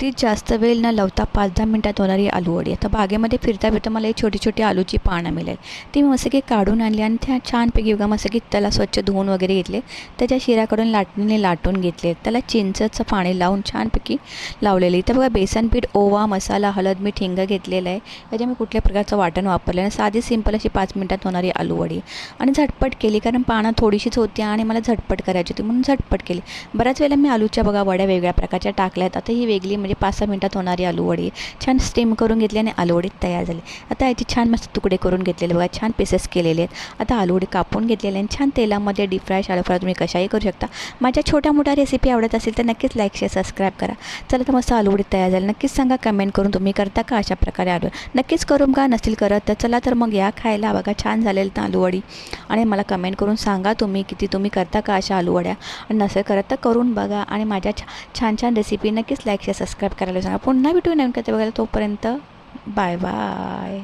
ती जास्त वेळ न लावता पाच दहा मिनटात होणारी आलूवडी आता बागेमध्ये फिरता फिरता मला एक छोटी छोटी आलूची पानं मिळेल. ती मी मस्त की काढून आणली आणि त्या छानपैकी बघा मस्त की त्याला स्वच्छ धुवून वगैरे घेतले. त्याच्या शिराकडून लाटणीने लाटून घेतले. त्याला चिंचचं पाणी लावून छानपैकी लावलेली. इथं बघा बेसन पीठ ओवा मसाला हळद मीठ हिंग घेतलेलं आहे. त्याच्या मी कुठल्या प्रकारचं वाटण वापरलं नाही. साधी सिंपल अशी पाच मिनटात होणारी आलूवडी आणि झटपट केली कारण पानं थोडीशीच होती आणि मला झटपट करायची होती म्हणून झटपट केली. बऱ्याच वेळेला मी आलूच्या बघा वड्या वेगळ्या प्रकारच्या टाकल्या आहेत. आता ही वेगळी म्हणजे म्हणजे पाच सहा मिनटात होणारी आलूवडी. छान स्टीम करून घेतली आणि आलूवडी तयार झाली. आता याचे छान मस्त तुकडे करून घेतलेले बघा छान पीसेस केलेले आहेत. आता आलूवडी कापून घेतलेले आणि छान तेलामध्ये डीप फ्राय शालो फ्राय तुम्ही कशाही करू शकता. माझ्या छोट्या मोठ्या रेसिपी आवडत असेल तर नक्कीच लाईक शेअर सबस्क्राईब करा. चला तर मस्त आलूवडी तयार झाली. नक्कीच सांगा कमेंट करून तुम्ही करता का अशा प्रकारे आलू? नक्कीच करून का नसतील करत तर चला तर मग या खायला बघा. छान झालेलं तर आलूवडी. आणि मला कमेंट करून सांगा तुम्ही किती तुम्ही करता का अशा आलूवड्या. आणि नसेल करत तर करून बघा. आणि माझ्या छा छान छान रेसिपी नक्कीच लाईक शेअर सबस्क्राईब करायला सांगा पुन्हा भेटू नवीन कधी बघायला तोपर्यंत बाय बाय.